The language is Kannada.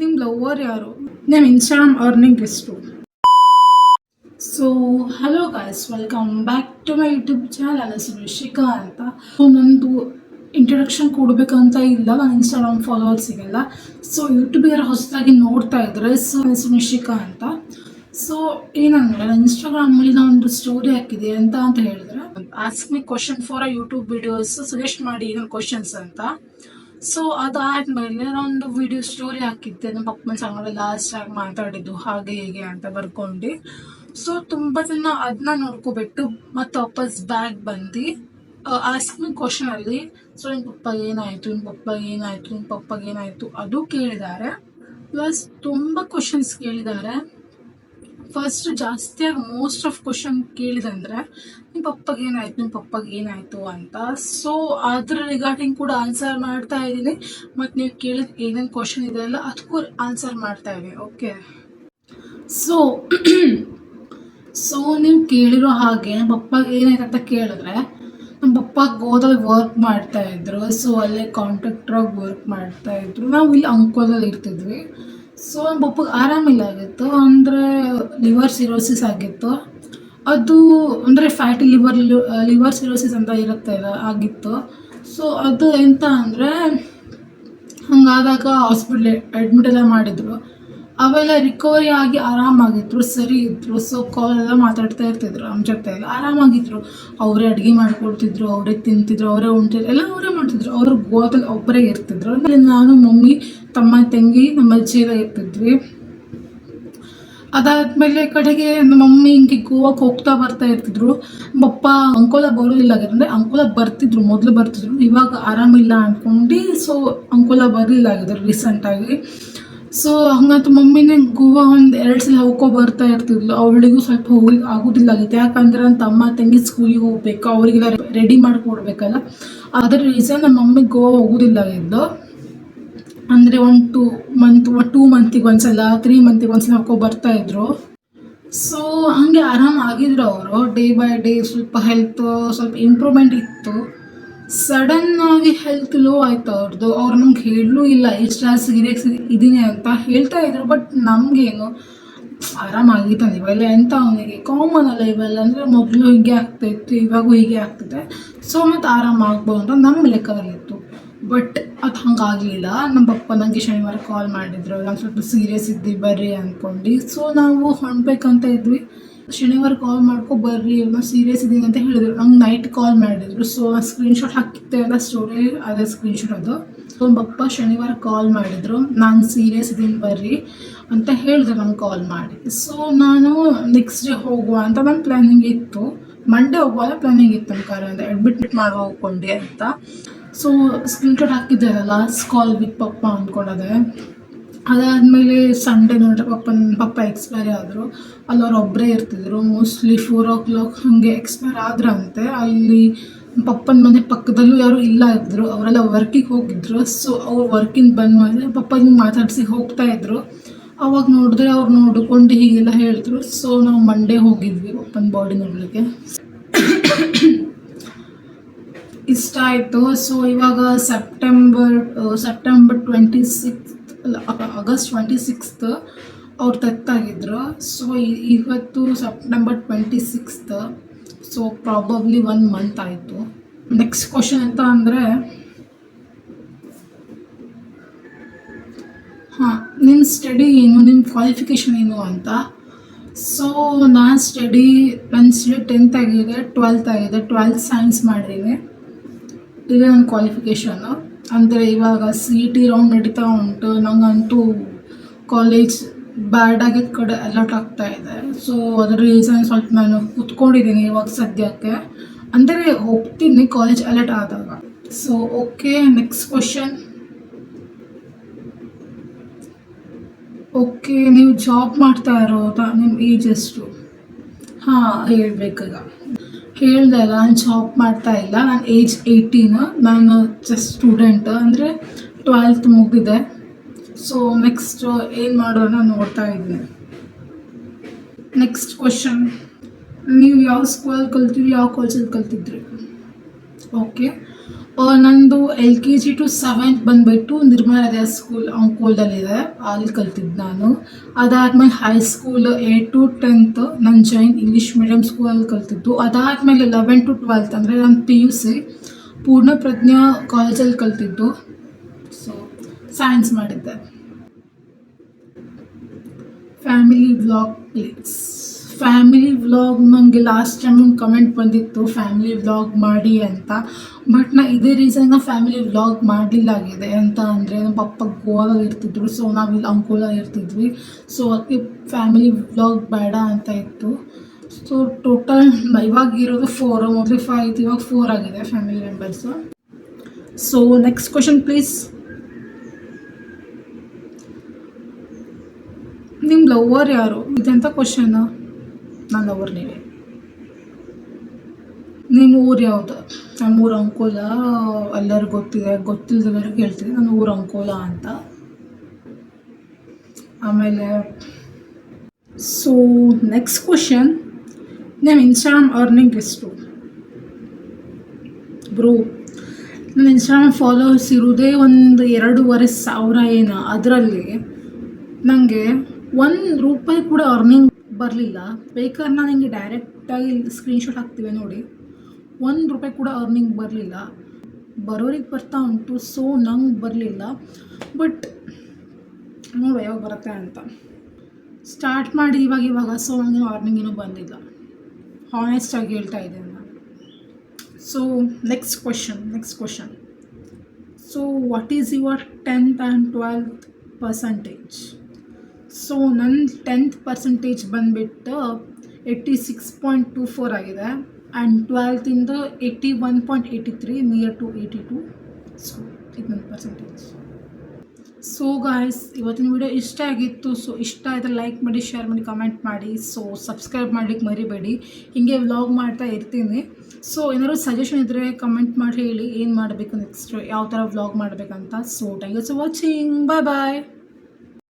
ನಿಮ್ಮ ಲವರ್ ಯಾರು? ನಿಮ್ಮ ಇನ್ಸ್ಟಾಗ್ರಾಮ್ ಅರ್ನಿಂಗ್ ಎಷ್ಟು so hello guys welcome back to my YouTube channel ಹೆಸರು ಶಿಖಾ ಅಂತ. ಸೊ ನಂದು ಇಂಟ್ರಡಕ್ಷನ್ ಕೊಡಬೇಕಂತ ಇಲ್ಲ. ನನ್ನ ಇನ್ಸ್ಟಾಗ್ರಾಮ್ ಫಾಲೋವರ್ಸಿಗೆಲ್ಲ ಸೊ ಯೂಟ್ಯೂಬಿಗೆ ಹೊಸದಾಗಿ ನೋಡ್ತಾ ಇದ್ರೆ ಸೊ ಹೆಸರು ನಿಶಿಕಾ ಅಂತ. ಸೊ ಏನಂದ್ರೆ ನಾನು ಇನ್ಸ್ಟಾಗ್ರಾಮಲ್ಲಿ ನಾನು ಒಂದು ಸ್ಟೋರಿ ಹಾಕಿದೆ ಅಂತ ಅಂತ ಹೇಳಿದ್ರೆ ask me question for a YouTube videos suggest ಮಾಡಿ ಏನೋ ಕ್ವಶನ್ಸ್ ಅಂತ. ಸೊ ಅದಾದ್ಮೇಲೆ ನಾನೊಂದು ವಿಡಿಯೋ ಸ್ಟೋರಿ ಹಾಕಿದ್ದೆ. ನಮ್ಮ ಪಪ್ಪನ ಸಂಗಡ ಲಾಸ್ಟ್ ಆಗಿ ಮಾತಾಡಿದ್ದು, ಹಾಗೆ ಹೀಗೆ ಅಂತ ಬರ್ಕೊಂಡು. ಸೊ ತುಂಬ ಜನ ಅದನ್ನ ನೋಡ್ಕೋಬಿಟ್ಟು ಮತ್ತೆ ವಾಪಸ್ ಬ್ಯಾಗ್ ಬಂದು ಆಸ್ಕಿಂಗ್ ಕ್ವಶನ್ ಅಲ್ಲಿ ಸೊ ನಿಮ್ಮ ಪಪ್ಪ ಏನಾಯ್ತು? ನಿಮ್ಮ ಪಪ್ಪ ಏನಾಯ್ತು? ನಿಮ್ಮ ಪಪ್ಪಗೆ ಏನಾಯ್ತು? ಅದು ಕೇಳಿದ್ದಾರೆ. ಪ್ಲಸ್ ತುಂಬ ಕ್ವಶನ್ಸ್ ಕೇಳಿದ್ದಾರೆ. ಫಸ್ಟ್ ಜಾಸ್ತಿಯಾಗಿ ಮೋಸ್ಟ್ ಆಫ್ ಕ್ವಶನ್ ಕೇಳಿದಂದ್ರೆ ನಿಮ್ಮ ಪಪ್ಪಗೆ ಏನಾಯ್ತು? ನಿಮ್ಮ ಪಪ್ಪಗೆ ಏನಾಯ್ತು? ಅಂತ. ಸೊ ಅದ್ರ ರಿಗಾರ್ಡಿಂಗ್ ಕೂಡ ಆನ್ಸರ್ ಮಾಡ್ತಾ ಇದ್ದೀನಿ. ಮತ್ತು ನೀವು ಕೇಳಿದ ಏನೇನು ಕ್ವಶನ್ ಇದೆ ಅಲ್ಲ ಅದಕ್ಕೂ ಆನ್ಸರ್ ಮಾಡ್ತಾ ಇದ್ದೀನಿ. ಓಕೆ ಸೊ ಸೊ ನೀವು ಕೇಳಿರೋ ಹಾಗೆ ಪಪ್ಪಗೆ ಏನಾಯ್ತು ಅಂತ ಕೇಳಿದ್ರೆ ನಮ್ಮ ಪಪ್ಪ ಗೋದಲ್ಲಿ ವರ್ಕ್ ಮಾಡ್ತಾ ಇದ್ರು. ಸೊ ಅಲ್ಲೇ ಕಾಂಟ್ರಾಕ್ಟ್ರಾಗಿ ವರ್ಕ್ ಮಾಡ್ತಾ ಇದ್ರು. ನಾವು ಇಲ್ಲಿ ಅಂಕೋಲಲ್ಲಿ ಇರ್ತಿದ್ವಿ. ಸೊ ನಮ್ಮ ಪಪ್ಪಗೆ ಆರಾಮಿಲ್ಲ ಆಗಿತ್ತು ಅಂದರೆ ಲಿವರ್ ಸಿರೋಸಿಸ್ ಆಗಿತ್ತು. ಅದು ಅಂದರೆ ಫ್ಯಾಟಿ ಲಿವರ್ ಲಿವರ್ ಸಿರೋಸಿಸ್ ಅಂತ ಇರುತ್ತೆ ಆಗಿತ್ತು. ಸೊ ಅದು ಎಂತ ಅಂದರೆ, ಹಂಗಾದಾಗ ಹಾಸ್ಪಿಟ್ಲ್ ಅಡ್ಮಿಟ್ ಎಲ್ಲ ಮಾಡಿದ್ರು. ಅವೆಲ್ಲ ರಿಕವರಿ ಆಗಿ ಆರಾಮಾಗಿದ್ರು, ಸರಿ ಇದ್ರು. ಸೊ ಕಾಲ್ ಎಲ್ಲ ಮಾತಾಡ್ತಾ ಇರ್ತಿದ್ರು ನಮ್ಮ ಜೊತೆ ಎಲ್ಲ. ಆರಾಮಾಗಿದ್ರು. ಅವರೇ ಅಡುಗೆ ಮಾಡ್ಕೊಡ್ತಿದ್ರು ಅವರೇ ತಿಂತಿದ್ರು, ಅವರೇ ಉಂಟಿದ್ರು ಎಲ್ಲ ಅವರೇ ಮಾಡ್ತಿದ್ರು. ಅವರು ಗೋದಲ್ಲಿ ಒಬ್ಬರೇ ಇರ್ತಿದ್ರು. ನಾನು, ಮಮ್ಮಿ ತಮ್ಮ ತಂಗಿ ನಮ್ಮ ಎಲ್ಲ ಇರ್ತಿದ್ವಿ. ಅದಾದ್ಮೇಲೆ ಕಡೆಗೆ ನಮ್ಮ ಮಮ್ಮಿ ಹಿಂಗೆ ಗೋವಾಕ್ಕೆ ಹೋಗ್ತಾ ಬರ್ತಾ ಇರ್ತಿದ್ರು. ಪಪ್ಪ ಅಂಕೋಲ ಬರೋದಿಲ್ಲ ಅಂದರೆ ಅಂಕೋಲ ಬರ್ತಿದ್ರು, ಮೊದಲು ಬರ್ತಿದ್ರು. ಇವಾಗ ಆರಾಮಿಲ್ಲ ಅಂದ್ಕೊಂಡು ಸೊ ಅಂಕೋಲ ಬರಲಿಲ್ಲ ಆಗಿದ್ರು ರೀಸೆಂಟಾಗಿ ಸೊ ಹಂಗಂತ ಮಮ್ಮಿನೇ ಗೋವಾ ಒಂದು ಎರಡು ಸಲ ಹೋಗೋ ಬರ್ತಾ ಇರ್ತಿದ್ಲು. ಅವಳಿಗೂ ಸ್ವಲ್ಪ ಹೋಗಿ ಆಗೋದಿಲ್ಲ ಆಗಿತ್ತು ಯಾಕಂದ್ರೆ ನನ್ನ ತಮ್ಮ ತಂಗಿ ಸ್ಕೂಲಿಗೆ ಹೋಗ್ಬೇಕು, ಅವರಿಗೆಲ್ಲ ರೆಡಿ ಮಾಡಿಕೊಡ್ಬೇಕಲ್ಲ. ಅದರ ರೀಸನ್ ನಮ್ಮ ಮಮ್ಮಿ ಗೋವಾ ಹೋಗೋದಿಲ್ಲ ಆಗಿದ್ದು ಅಂದರೆ ಒನ್ ಟೂ ಮಂತ್ ಟೂ ಮಂತಿಗೆ ಒಂದ್ಸಲ ತ್ರೀ ಮಂತಿಗೆ ಒಂದ್ಸಲ ಹಾಕೋ ಬರ್ತಾ ಇದ್ರು. ಸೊ ಹಂಗೆ ಆರಾಮಾಗಿದ್ರು ಅವರು. ಡೇ ಬೈ ಡೇ ಸ್ವಲ್ಪ ಹೆಲ್ತ್ ಸ್ವಲ್ಪ ಇಂಪ್ರೂವ್ಮೆಂಟ್ ಇತ್ತು. ಸಡನ್ ಆಗಿ ಹೆಲ್ತ್ ಲೋ ಆಯ್ತು ಅವ್ರದ್ದು ಅವ್ರು ನಮ್ಗೆ ಹೇಳಲೂ ಇಲ್ಲ ಎಷ್ಟು ಸೀರಿಯಸ್ ಇದ್ದೀನಿ ಅಂತ ಹೇಳ್ತಾ ಇದ್ರು. ಬಟ್ ನಮಗೇನು ಆರಾಮಾಗಿತ್ತು ಇವೆಲ್ಲ ಎಂತ ಅವನಿಗೆ ಕಾಮನ್ ಅಲ್ಲ ಇವೆಲ್ಲ. ಅಂದರೆ ಮೊದಲು ಹೀಗೆ ಆಗ್ತಾಯಿತ್ತು ಇವಾಗೂ ಹೀಗೆ ಆಗ್ತಿದೆ. ಸೊ ಮತ್ತು ಆರಾಮಾಗ್ಬೋದು ಅಂತ ನಮ್ಮ ಲೆಕ್ಕದಲ್ಲಿತ್ತು ಬಟ್ ಅದು ಹಂಗಾಗಲಿಲ್ಲ. ನಮ್ಮ ಪಪ್ಪ ನನಗೆ ಶನಿವಾರ ಕಾಲ್ ಮಾಡಿದ್ರು. ನಾನು ಸ್ವಲ್ಪ ಸೀರಿಯಸ್ ಇದ್ದಿ, ಬರ್ರಿ ಅಂದ್ಕೊಂಡು ಸೊ ನಾವು ಹೊಂಡ್ಬೇಕಂತ ಇದ್ವಿ. ಶನಿವಾರ ಕಾಲ್ ಮಾಡ್ಕೊ, ಬರ್ರಿ ನಾನು ಸೀರಿಯಸ್ ಇದ್ದೀನಿ ಅಂತ ಹೇಳಿದ್ರು. ನಂಗೆ ನೈಟ್ ಕಾಲ್ ಮಾಡಿದ್ರು. ಸೊ ಸ್ಕ್ರೀನ್ಶಾಟ್ ಹಾಕಿದ್ದೆ ಎಲ್ಲ ಸ್ಟೋರಿ ಅದೇ ಸ್ಕ್ರೀನ್ಶಾಟ್ ಅದು. ಸೊ ಪಪ್ಪ ಶನಿವಾರ ಕಾಲ್ ಮಾಡಿದ್ರು. ನಾನು ಸೀರಿಯಸ್ ಇದ್ದೀನಿ, ಬರ್ರಿ ಅಂತ ಹೇಳಿದ್ರು ನಂಗೆ ಕಾಲ್ ಮಾಡಿ. ಸೊ ನಾನು ನೆಕ್ಸ್ಟ್ ಡೇ ಹೋಗುವ ಅಂತ ನನ್ನ ಪ್ಲ್ಯಾನಿಂಗ್ ಇತ್ತು. ಮಂಡೇ ಹೋಗುವಾಗ ಪ್ಲಾನಿಂಗ್ ಇತ್ತು ನಮ್ಮ ಕಾರ್ ಅಂತ ಅಡ್ಮಿಟ್ ಮಾಡಿ ಹೋಗ್ಕೊಂಡೆ ಅಂತ. So screenshot last call with ಪಪ್ಪ ಅಂದ್ಕೊಂಡದೆ. ಅದಾದಮೇಲೆ ಸಂಡೇ ನೋಡ್ರೆ, ಪಪ್ಪನ, ಪಪ್ಪ ಎಕ್ಸ್ಪೈರಿ ಆದರು. ಅಲ್ಲಿ ಅವ್ರು ಒಬ್ಬರೇ ಇರ್ತಿದ್ರು. ಮೋಸ್ಟ್ಲಿ ಫೋರ್ ಓ ಕ್ಲಾಕ್ ಹಾಗೆ ಎಕ್ಸ್ಪೈರ್ ಆದ್ರಂತೆ. ಅಲ್ಲಿ ಪಪ್ಪನ ಮನೆ ಪಕ್ಕದಲ್ಲೂ ಯಾರು ಇಲ್ಲ ಇದ್ದರು ಅವರೆಲ್ಲ ವರ್ಕಿಗೆ ಹೋಗಿದ್ರು. ಸೊ ಅವ್ರು ವರ್ಕಿಂಗ್ ಬಂದ ಮೇಲೆ ಪಪ್ಪ ಹಿಂಗೆ ಮಾತಾಡಿಸಿ ಹೋಗ್ತಾ ಇದ್ರು. ಅವಾಗ ನೋಡಿದ್ರೆ ಅವ್ರು ನೋಡಿಕೊಂಡು ಹೀಗೆಲ್ಲ ಹೇಳಿದ್ರು. ಸೊ ನಾವು ಮಂಡೇ ಹೋಗಿದ್ವಿ ಪಪ್ಪನ ಬಾಡಿ ನೋಡಲಿಕ್ಕೆ. ಇಷ್ಟ ಆಯಿತು ಸೊ ಇವಾಗ September September twenty six August twenty sixth ಅವ್ರು ತೆತ್ತಾಗಿದ್ದರು ಸೊ ಇವತ್ತು September twenty sixth so probably one month ಆಯಿತು. ನೆಕ್ಸ್ಟ್ ಕ್ವಶನ್ ಅಂತ ಅಂದರೆ, ಹಾಂ ನಿನ್ನ ಸ್ಟಡಿ ಏನು ನಿಮ್ಮ ಕ್ವಾಲಿಫಿಕೇಷನ್ ಏನು ಅಂತ. ಸೊ ನಾನು ಸ್ಟಡಿ ನನ್ನ ಸ್ಟಡಿ ಟೆಂತ್ ಆಗಿದೆ ಟ್ವೆಲ್ತ್ ಆಗಿದೆ ಟ್ವೆಲ್ತ್ ಸೈನ್ಸ್ ಮಾಡಿದ್ದೀನಿ ಇದೆ ನನ್ನ ಕ್ವಾಲಿಫಿಕೇಷನ್ನು ಅಂದರೆ ಇವಾಗ ಸಿ ಇ ಟಿ ರೌಂಡ್ ನಡೀತಾ ಉಂಟು. ನಂಗಂತೂ ಕಾಲೇಜ್ ಬ್ಯಾಡ್ ಆಗಿದ್ದ ಕಡೆ ಅಲರ್ಟ್ ಆಗ್ತಾ ಇದೆ. ಸೊ ಅದ್ರ ರೀಸನ್ ಸ್ವಲ್ಪ ನಾನು ಕುತ್ಕೊಂಡಿದ್ದೀನಿ ಇವಾಗ ಸದ್ಯಕ್ಕೆ. ಅಂದರೆ ಹೋಗ್ತೀನಿ ಕಾಲೇಜ್ ಅಲರ್ಟ್ ಆದಾಗ. So okay next question okay ನೀವು ಜಾಬ್ ಮಾಡ್ತಾ ಇರೋದಾ? ನಿಮ್ಮ ಏಜ್ ಎಷ್ಟು ಹಾಂ ಹೇಳ್ಬೇಕೀಗ ಹೇಳಿದೆ ಅಲ್ಲ, ನಾನು ಜಾಬ್ ಮಾಡ್ತಾ ಇಲ್ಲ. ನಾನು ಏಜ್ ಏಯ್ಟೀನ್ ನಾನು ಜಸ್ಟ್ ಸ್ಟೂಡೆಂಟ್ ಅಂದರೆ ಟ್ವೆಲ್ತ್ ಮುಗಿದೆ ಸೊ ನೆಕ್ಸ್ಟ್ ಏನು ಮಾಡೋಣ ನೋಡ್ತಾ ಇದ್ದೀನಿ ನೆಕ್ಸ್ಟ್ ಕ್ವಶನ್ ನೀವು ಯಾವ ಸ್ಕೂಲಲ್ಲಿ ಕಲ್ತಿದ್ರಿ? ಯಾವ ಕಾಲೇಜಲ್ಲಿ ಕಲ್ತಿದ್ರಿ? ಓಕೆ ನಂದು L K G to seventh ಬಂದುಬಿಟ್ಟು ನಿರ್ಮಲ ಸ್ಕೂಲ್ ಅಂಕೋಲ್ದಲ್ಲಿದೆ. ಅಲ್ಲಿ ಕಲ್ತಿದ್ದು ನಾನು. ಅದಾದಮೇಲೆ ಹೈಸ್ಕೂಲ್ ಏಟ್ ಟು ಟೆಂತ್ ನಾನು ಜೈನ್ ಇಂಗ್ಲೀಷ್ ಮೀಡಿಯಮ್ ಸ್ಕೂಲಲ್ಲಿ ಕಲ್ತಿದ್ದು. ಅದಾದಮೇಲೆ ಲೆವೆನ್ ಟು ಟ್ವೆಲ್ತ್ ಅಂದರೆ ನಾನು ಪಿ ಯು ಸಿ ಪೂರ್ಣ ಪ್ರಜ್ಞಾ ಕಾಲೇಜಲ್ಲಿ ಕಲ್ತಿದ್ದು. ಸೊ ಸೈನ್ಸ್ ಮಾಡಿದ್ದೆ. Family vlog please family vlog ನನಗೆ ಲಾಸ್ಟ್ ಟೈಮ್ ಒಂದು ಕಮೆಂಟ್ ಬಂದಿತ್ತು, ಫ್ಯಾಮಿಲಿ ವ್ಲಾಗ್ ಮಾಡಿ ಅಂತ. ಬಟ್ ನಾ ಇದೇ ರೀಸನ್ನ ಫ್ಯಾಮಿಲಿ ವ್ಲಾಗ್ ಮಾಡಲಿಲ್ಲ ಆಗಿದೆ ಅಂತ ಅಂದರೆ ನಮ್ಮ ಪಪ್ಪ ಗೋವಾಗ ಇರ್ತಿದ್ರು ಸೊ ನಾವಿಲ್ಲಿ ಅಂಕೋಲ ಇರ್ತಿದ್ವಿ. ಸೊ ಅದಕ್ಕೆ ಫ್ಯಾಮಿಲಿ ವ್ಲಾಗ್ ಬೇಡ ಅಂತ ಇತ್ತು. ಸೊ ಟೋಟಲ್ ಇವಾಗ ಇರೋದು ಫೋರ್ ಮೊದಲು ಫೈವ್ ಇತ್ತು ಇವಾಗ ಫೋರ್ ಆಗಿದೆ family members so next question please ನಿಮ್ಮ ಲವರ್ ಯಾರು? ಇದೆಂಥ ಕ್ವಶನ್ ನನ್ನ ಊರು ನೀವೇ. ನಿಮ್ಮ ಊರು ಯಾವುದು? ನಮ್ಮ ಊರು ಅಂಕೋಲ ಎಲ್ಲರಿಗೂ ಗೊತ್ತಿದೆ ಗೊತ್ತಿಲ್ಲದವ್ರಿಗೆ ಹೇಳ್ತೀನಿ ನನ್ನ ಊರು ಅಂಕೋಲ ಅಂತ. ಆಮೇಲೆ ಸೊ ನೆಕ್ಸ್ಟ್ ಕ್ವಶನ್ ನಿಮ್ಮ ಇನ್ಸ್ಟಾಗ್ರಾಮ್ ಅರ್ನಿಂಗ್ ಎಷ್ಟು? ಬ್ರೋ ನನ್ನ ಇನ್ಸ್ಟಾಗ್ರಾಮ್ ಫಾಲೋವರ್ಸ್ ಇರೋದೇ ಒಂದು ಎರಡೂವರೆ ಸಾವಿರ ಏನು? ಅದರಲ್ಲಿ ನನಗೆ ಒಂದು ರೂಪಾಯಿ ಕೂಡ ಅರ್ನಿಂಗ್ ಬರಲಿಲ್ಲ. ಬೇಕಾದ್ರೆ ನಾನು ಹಿಂಗೆ ಡೈರೆಕ್ಟಾಗಿ ಸ್ಕ್ರೀನ್ಶಾಟ್ ಹಾಕ್ತೀವಿ ನೋಡಿ. ಒಂದು ರೂಪಾಯಿ ಕೂಡ ಅರ್ನಿಂಗ್ ಬರಲಿಲ್ಲ. ಬರೋರಿಗೆ ಬರ್ತಾ ಉಂಟು ಸೊ ನಂಗೆ ಬರಲಿಲ್ಲ. ಬಟ್ ನೋಡುವ ಯಾವಾಗ ಬರುತ್ತೆ ಅಂತ. ಸ್ಟಾರ್ಟ್ ಮಾಡಿ ಇವಾಗ ಇವಾಗ ಸೊ ನನಗೇನು ಅರ್ನಿಂಗ್ ಏನೂ ಬಂದಿಲ್ಲ. ಹಾನೆಸ್ಟಾಗಿ ಹೇಳ್ತಾ ಇದ್ದೇನೆ ನಾನು. So next question next question so what is your tenth and twelfth percentage so ನನ್ನ ಟೆಂತ್ ಪರ್ಸೆಂಟೇಜ್ ಬಂದುಬಿಟ್ಟು eighty six point two four ಆಗಿದೆ. And ಟ್ವೆಲ್ತಿಂದ eighty one point eighty three near to eighty two so ಇದು ನನ್ನ ಪರ್ಸೆಂಟೇಜ್ ಸೊ ಗಾಯ್ಸ್ ಇವತ್ತಿನ ವಿಡಿಯೋ ಇಷ್ಟ ಆಗಿತ್ತು. ಸೊ ಇಷ್ಟ ಆಯಿತು ಲೈಕ್ ಮಾಡಿ ಶೇರ್ ಮಾಡಿ ಕಮೆಂಟ್ ಮಾಡಿ. ಸೊ ಸಬ್ಸ್ಕ್ರೈಬ್ ಮಾಡಲಿಕ್ಕೆ ಮರಿಬೇಡಿ. ಹಿಂಗೆ ವ್ಲಾಗ್ ಮಾಡ್ತಾ ಇರ್ತೀನಿ. ಸೊ ಏನಾದ್ರು ಸಜೆಷನ್ ಇದ್ದರೆ ಕಮೆಂಟ್ ಮಾಡಿ, ಹೇಳಿ ಏನು ಮಾಡಬೇಕು ನೆಕ್ಸ್ಟ್ ಯಾವ ಥರ ವ್ಲಾಗ್ ಮಾಡಬೇಕಂತ. So thank you so watching bye bye